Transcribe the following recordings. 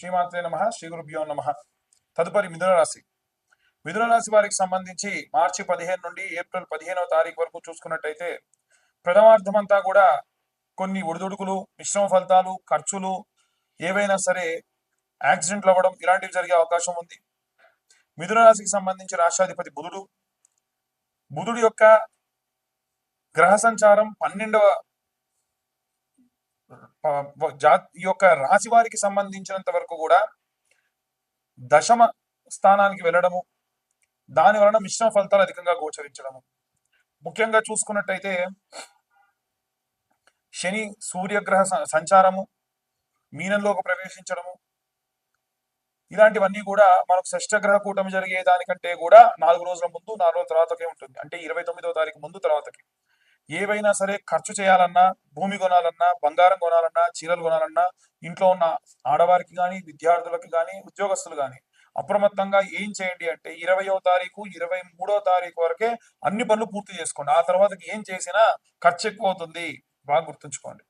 శ్రీమాత్రే నమ శ్రీ గురుభ్యో నమ. తదుపరి మిథున రాశి. మిథున రాశి వారికి సంబంధించి మార్చి పదిహేను నుండి ఏప్రిల్ పదిహేనవ తారీఖు వరకు చూసుకున్నట్టయితే ప్రథమార్థమంతా కూడా కొన్ని ఒడిదుడుకులు మిశ్రమ ఫలితాలు ఖర్చులు ఏవైనా సరే యాక్సిడెంట్లు అవ్వడం ఇలాంటివి జరిగే అవకాశం ఉంది. మిథున రాశికి సంబంధించి రాష్ట్రాధిపతి బుధుడు. బుధుడు యొక్క గ్రహ సంచారం పన్నెండవ జా- ఈ యొక్క రాశి వారికి సంబంధించినంత వరకు కూడా దశమ స్థానానికి వెళ్ళడము దాని వలన మిశ్రమ ఫలితాలు అధికంగా గోచరించడము. ముఖ్యంగా చూసుకున్నట్టయితే శని సూర్యగ్రహ సంచారము మీనంలోకి ప్రవేశించడము ఇలాంటివన్నీ కూడా మనకు షష్టగ్రహ కూటమి జరిగే దానికంటే కూడా నాలుగు రోజుల ముందు నాలుగు రోజుల తర్వాతకే ఉంటుంది. అంటే ఇరవై తొమ్మిదవ తారీఖు ముందు తర్వాతకి. ఏవైనా సరే ఖర్చు చేయాలన్నా భూమి కొనాలన్నా బంగారం కొనాలన్నా చీరలు కొనాలన్నా ఇంట్లో ఉన్న ఆడవారికి కానీ విద్యార్థులకు కానీ ఉద్యోగస్తులు కానీ అప్రమత్తంగా ఏం చేయండి అంటే ఇరవయో తారీఖు ఇరవై మూడో తారీఖు వరకే అన్ని పనులు పూర్తి చేసుకోండి. ఆ తర్వాత ఏం చేసినా ఖర్చు ఎక్కువ అవుతుంది బాగా గుర్తుంచుకోండి.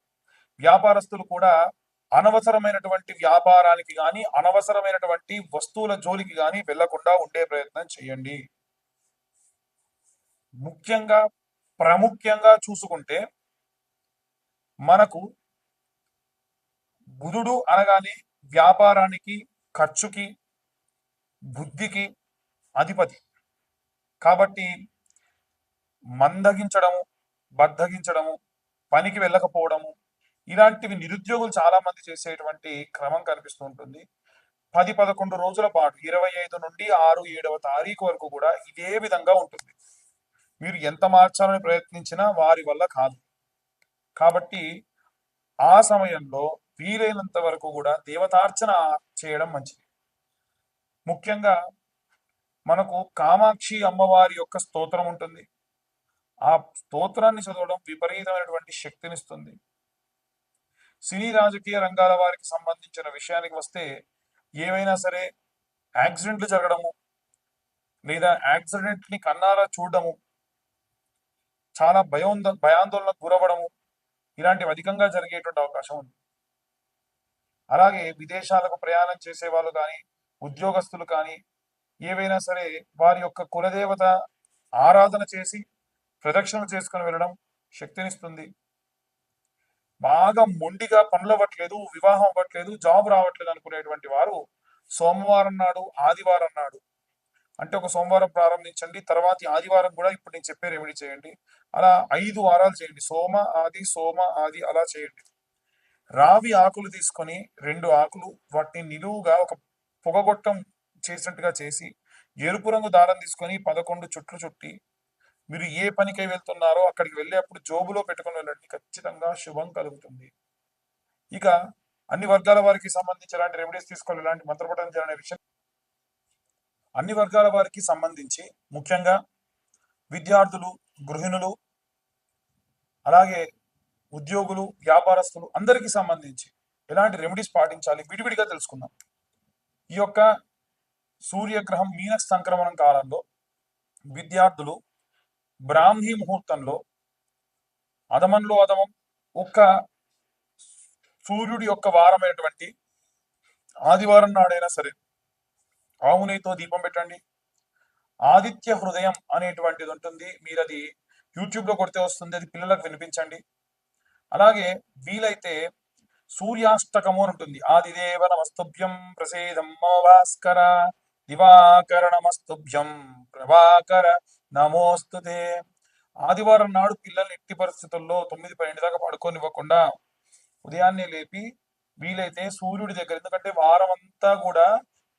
వ్యాపారస్తులు కూడా అనవసరమైనటువంటి వ్యాపారానికి కానీ అనవసరమైనటువంటి వస్తువుల జోలికి కానీ వెళ్ళకుండా ఉండే ప్రయత్నం చేయండి. ముఖ్యంగా ప్రాముఖ్యంగా చూసుకుంటే మనకు బుధుడు అనగానే వ్యాపారానికి ఖర్చుకి బుద్ధికి అధిపతి. కాబట్టి మందగించడము బద్దగించడము పనికి వెళ్ళకపోవడము ఇలాంటివి నిరుద్యోగులు చాలా మంది చేసేటువంటి క్రమం కనిపిస్తూ ఉంటుంది. పది పదకొండు రోజుల పాటు ఇరవై ఐదు నుండి ఆరు ఏడవ తారీఖు వరకు కూడా ఇదే విధంగా ఉంటుంది. మీరు ఎంత మార్చాలని ప్రయత్నించినా వారి వల్ల కాదు. కాబట్టి ఆ సమయంలో వీలైనంత వరకు కూడా దేవతార్చన చేయడం మంచిది. ముఖ్యంగా మనకు కామాక్షి అమ్మవారి యొక్క స్తోత్రం ఉంటుంది. ఆ స్తోత్రాన్ని చదవడం విపరీతమైనటువంటి శక్తినిస్తుంది సినీ రాజకీయ రంగాల వారికి సంబంధించిన విషయానికి వస్తే ఏవైనా సరే యాక్సిడెంట్లు జరగడము లేదా యాక్సిడెంట్ని కన్నారా చూడడము చాలా భయోంద భయాందోళనకు గురవ్వడము ఇలాంటివి అధికంగా జరిగేటువంటి అవకాశం ఉంది. అలాగే విదేశాలకు ప్రయాణం చేసే వాళ్ళు కానీ ఉద్యోగస్తులు కానీ ఏవైనా సరే వారి యొక్క కులదేవత ఆరాధన చేసి ప్రదక్షిణలు చేసుకుని వెళ్ళడం శక్తినిస్తుంది. బాగా మొండిగా పనులు అవ్వట్లేదు వివాహం అవ్వట్లేదు జాబ్ రావట్లేదు అనుకునేటువంటి వారు సోమవారం నాడు ఆదివారం నాడు అంటే ఒక సోమవారం ప్రారంభించండి. తర్వాత ఆదివారం కూడా ఇప్పుడు నేను చెప్పే రెమెడీ చేయండి. అలా ఐదు వారాలు చేయండి. సోమ ఆది సోమ ఆది అలా చేయండి. రావి ఆకులు తీసుకొని రెండు ఆకులు వాటిని నిలువుగా ఒక పొగగొట్టం చేసినట్టుగా చేసి ఎరుపు రంగు దారం తీసుకొని పదకొండు చుట్లు చుట్టి మీరు ఏ పనికై వెళ్తున్నారో అక్కడికి వెళ్ళేప్పుడు జోబులో పెట్టుకుని వెళ్ళండి. ఖచ్చితంగా శుభం కలుగుతుంది. ఇక అన్ని వర్గాల వారికి సంబంధించి ఎలాంటి రెమెడీస్ తీసుకోవాలి? ఎలాంటి మంత్రపఠనం చేయాలనే విషయం అన్ని వర్గాల వారికి సంబంధించి ముఖ్యంగా విద్యార్థులు గృహిణులు అలాగే ఉద్యోగులు వ్యాపారస్తులు అందరికీ సంబంధించి ఎలాంటి రెమెడీస్ పాటించాలి విడివిడిగా తెలుసుకుందాం. ఈ యొక్క సూర్యగ్రహం మీన సంక్రమణం కాలంలో విద్యార్థులు బ్రాహ్మీ ముహూర్తంలో అధమంలో అధమం ఒక్క సూర్యుడి యొక్క వారమైనటువంటి ఆదివారం నాడైనా సరే ఆవు నెయ్యితో దీపం పెట్టండి. ఆదిత్య హృదయం అనేటువంటిది ఉంటుంది. మీరు అది యూట్యూబ్లో కొడితే వస్తుంది. అది పిల్లలకు వినిపించండి. అలాగే వీలైతే సూర్యాష్టకము అని ఉంటుంది. ఆదిదేవ నమస్తుభ్యం ప్రసేదం భాస్కర దివాకర నమస్తుభ్యం ప్రభాకర నమోస్తుతే ఆదివారం నాడు పిల్లల్ని ఎట్టి పరిస్థితుల్లో తొమ్మిది పన్నెండు దాకా పడుకోనివ్వకుండా ఉదయాన్నే లేపి వీలైతే సూర్యుడి దగ్గర ఎందుకంటే వారం అంతా కూడా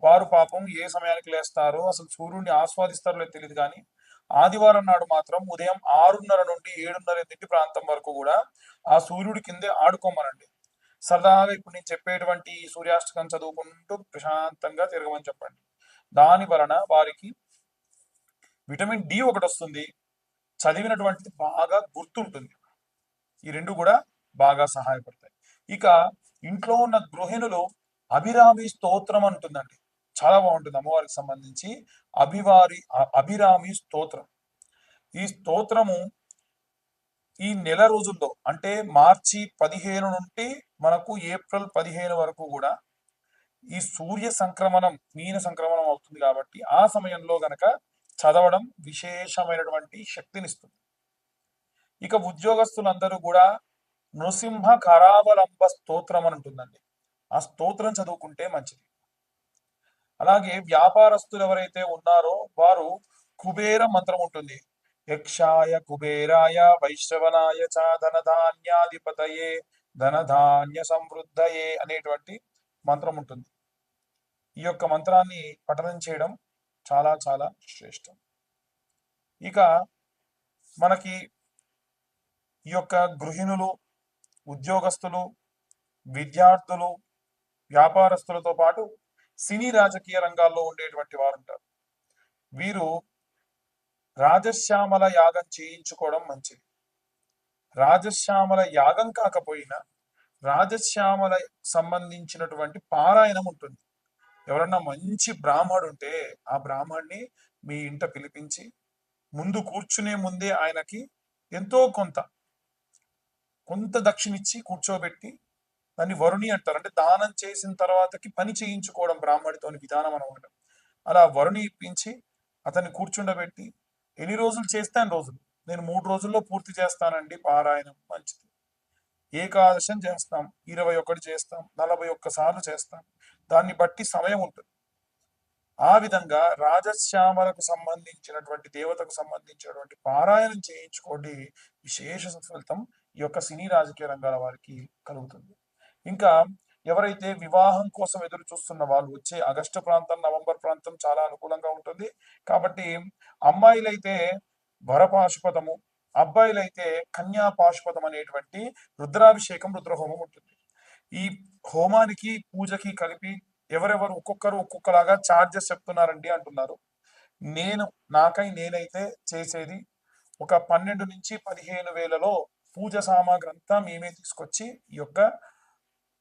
వారు పాపం ఏ సమయానికి లేస్తారో అసలు సూర్యుడిని ఆస్వాదిస్తారో తెలియదు కానీ ఆదివారం నాడు మాత్రం ఉదయం ఆరున్నర నుండి ఏడున్నర ఎనిమిది ప్రాంతం వరకు కూడా ఆ సూర్యుడి కిందే ఆడుకోమనండి. సరదాగా ఇప్పుడు నేను చెప్పేటువంటి సూర్యాష్టకం చదువుకుంటూ ప్రశాంతంగా తిరగమని చెప్పండి. దాని వలన వారికి విటమిన్ డి ఒకటి వస్తుంది. చదివినటువంటిది బాగా గుర్తుంటుంది. ఈ రెండు కూడా బాగా సహాయపడతాయి. ఇక ఇంట్లో ఉన్న గృహిణులు అభిరామి స్తోత్రం అంటుందండి. చాలా బాగుంటుంది అమ్మవారికి సంబంధించి. అభివారి అభిరామి స్తోత్రం. ఈ స్తోత్రము ఈ నెల రోజుల్లో అంటే మార్చి పదిహేను నుండి మనకు ఏప్రిల్ పదిహేను వరకు కూడా ఈ సూర్య సంక్రమణం మీన సంక్రమణం అవుతుంది కాబట్టి ఆ సమయంలో గనక చదవడం విశేషమైనటువంటి శక్తినిస్తుంది. ఇక ఉద్యోగస్తులందరూ కూడా నృసింహ కరావలంబ స్తోత్రం అని ఉంటుందండి. ఆ స్తోత్రం చదువుకుంటే మంచిది. అలాగే వ్యాపారస్తులు ఎవరైతే ఉన్నారో వారు కుబేర మంత్రం ఉంటుంది. యక్షాయ కుబేరాయ వైశ్రవనాయ చ ధనధాన్యాధిపతయే ధనధాన్య సమృద్ధయే అనేటువంటి మంత్రం ఉంటుంది. ఈ యొక్క మంత్రాన్ని పఠనం చేయడం చాలా చాలా శ్రేష్టం. ఇక మనకి ఈ యొక్క గృహిణులు ఉద్యోగస్తులు విద్యార్థులు వ్యాపారస్తులతో పాటు సినీ రాజకీయ రంగాల్లో ఉండేటువంటి వారు ఉంటారు వీరు రాజశ్యామల యాగం చేయించుకోవడం మంచిది. రాజశ్యామల యాగం కాకపోయినా రాజశ్యామల సంబంధించినటువంటి పారాయణం ఉంటుంది. ఎవరన్నా మంచి బ్రాహ్మడు ఉంటే ఆ బ్రాహ్మణ్ణి మీ ఇంట పిలిపించి ముందు కూర్చునే ముందే ఆయనకి ఎంతో కొంత కొంత దక్షిణిచ్చి కూర్చోబెట్టి దాన్ని వరుణి అంటారు. అంటే దానం చేసిన తర్వాతకి పని చేయించుకోవడం బ్రాహ్మడితోని విధానం అనమాట అలా వరుణి ఇప్పించి అతన్ని కూర్చుండబెట్టి ఎన్ని రోజులు చేస్తాను రోజులు? నేను మూడు రోజుల్లో పూర్తి చేస్తానండి పారాయణం మంచిది. ఏకాదశం చేస్తాం ఇరవై ఒకటి చేస్తాం నలభై ఒక్క సార్లు చేస్తాం. దాన్ని బట్టి సమయం ఉంటుంది. ఆ విధంగా రాజశ్యామలకు సంబంధించినటువంటి దేవతకు సంబంధించినటువంటి పారాయణం చేయించుకోండి. విశేష ఫలితం ఈ యొక్క సినీ రాజకీయ రంగాల వారికి కలుగుతుంది. ఇంకా ఎవరైతే వివాహం కోసం ఎదురు చూస్తున్న వాళ్ళు వచ్చే ఆగస్టు ప్రాంతం నవంబర్ ప్రాంతం చాలా అనుకూలంగా ఉంటుంది. కాబట్టి అమ్మాయిలైతే వరపాశుపతము అబ్బాయిలైతే కన్యా పాశుపతం అనేటువంటి రుద్రాభిషేకం రుద్రహోమం ఉంటుంది. ఈ హోమానికి పూజకి కలిపి ఎవరెవరు ఒక్కొక్కరు ఒక్కొక్కలాగా చార్జెస్ చెప్తున్నారండి అంటున్నారు. నేను నాకై నేనైతే చేసేది ఒక పన్నెండు నుంచి పదిహేను వేలలో పూజ సామాగ్రి అంతా మేమే తీసుకొచ్చి ఈ యొక్క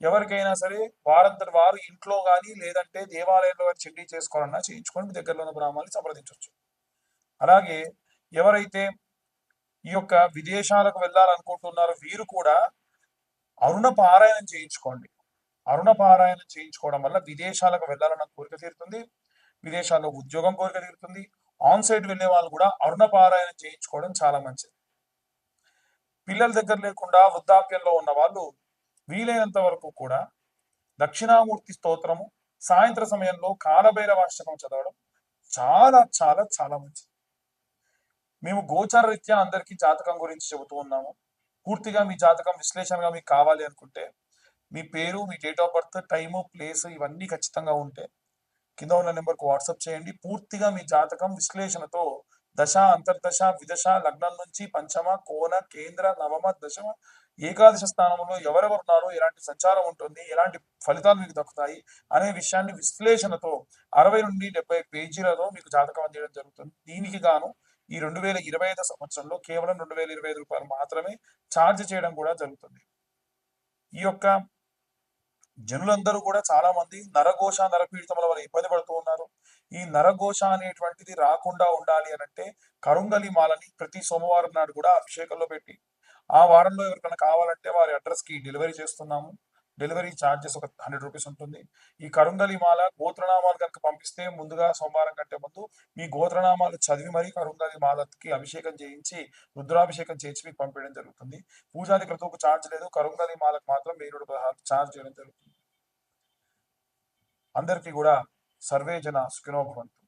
ఎవరికైనా సరే వారంతటి వారు ఇంట్లో కానీ లేదంటే దేవాలయంలో కానీ చెడ్డీ చేసుకోవాలన్నా చేయించుకొని మీ దగ్గరలో ఉన్న బ్రాహ్మణుల్ని సంప్రదించవచ్చు. అలాగే ఎవరైతే ఈ యొక్క విదేశాలకు వెళ్ళాలనుకుంటున్నారో వీరు కూడా అరుణ పారాయణం చేయించుకోండి. అరుణ పారాయణం చేయించుకోవడం వల్ల విదేశాలకు వెళ్ళాలన్న కోరిక తీరుతుంది. విదేశాల్లో ఉద్యోగం కోరిక తీరుతుంది. ఆన్ సైడ్ వెళ్ళే వాళ్ళు కూడా అరుణ పారాయణం చేయించుకోవడం చాలా మంచిది. పిల్లల దగ్గర లేకుండా వృద్ధాప్యంలో ఉన్న వాళ్ళు వీలైనంత వరకు కూడా దక్షిణామూర్తి స్తోత్రము సాయంత్ర సమయంలో కాలభైరవాష్టకం చదవడం చాలా చాలా చాలా మంచిది. మేము గోచార రీత్యా అందరికీ జాతకం గురించి చెబుతూ ఉన్నాము. పూర్తిగా మీ జాతకం విశ్లేషణగా మీకు కావాలి అనుకుంటే మీ పేరు మీ date of birth time place ఇవన్నీ ఖచ్చితంగా ఉంటే కింద ఉన్న నెంబర్కి వాట్సాప్ చేయండి. పూర్తిగా మీ జాతకం విశ్లేషణతో దశ అంతర్దశ విదశ లగ్నం నుంచి పంచమ కోన కేంద్ర నవమ దశమ ఏకాదశ స్థానంలో ఎవరెవరు ఉన్నారో ఎలాంటి సంచారం ఉంటుంది ఎలాంటి ఫలితాలు మీకు దక్కుతాయి అనే విషయాన్ని విశ్లేషణతో అరవై నుండి డెబ్బై పేజీలలో మీకు జాతకం అందించడం జరుగుతుంది. దీనికి గాను ఈ రెండు వేల ఇరవై ఐదు సంవత్సరంలో కేవలం రెండు వేల ఇరవై ఐదు రూపాయలు మాత్రమే ఛార్జ్ చేయడం కూడా జరుగుతుంది. ఈ యొక్క జనులందరూ కూడా చాలా మంది నరఘోష నరపీడితముల వల్ల ఇబ్బంది పడుతూ ఉన్నారు. ఈ నరఘోష అనేటువంటిది రాకుండా ఉండాలి అని అంటే కరుంగలి మాలని ప్రతి సోమవారం నాడు కూడా అభిషేకంలో పెట్టి ఆ వారంలో ఎవరికైనా కావాలంటే వారి అడ్రస్కి డెలివరీ చేస్తున్నాము. డెలివరీ ఛార్జెస్ ఒక హండ్రెడ్ రూపీస్ ఉంటుంది. ఈ కరుంగలి మాల గోత్రనామాలు కనుక పంపిస్తే ముందుగా సోమవారం కంటే ముందు మీ గోత్రనామాలు చదివి మరీ కరుంగలి మాలకి అభిషేకం చేయించి రుద్రాభిషేకం చేయించి మీకు పంపించడం జరుగుతుంది. పూజాది క్రతువుకు ఛార్జ్ లేదు. కరుంగలి మాలకు మాత్రం వెయ్యి రెండు పదహారు ఛార్జ్ చేయడం జరుగుతుంది. అందరికీ కూడా సర్వే జన సుఖినో భవంతు.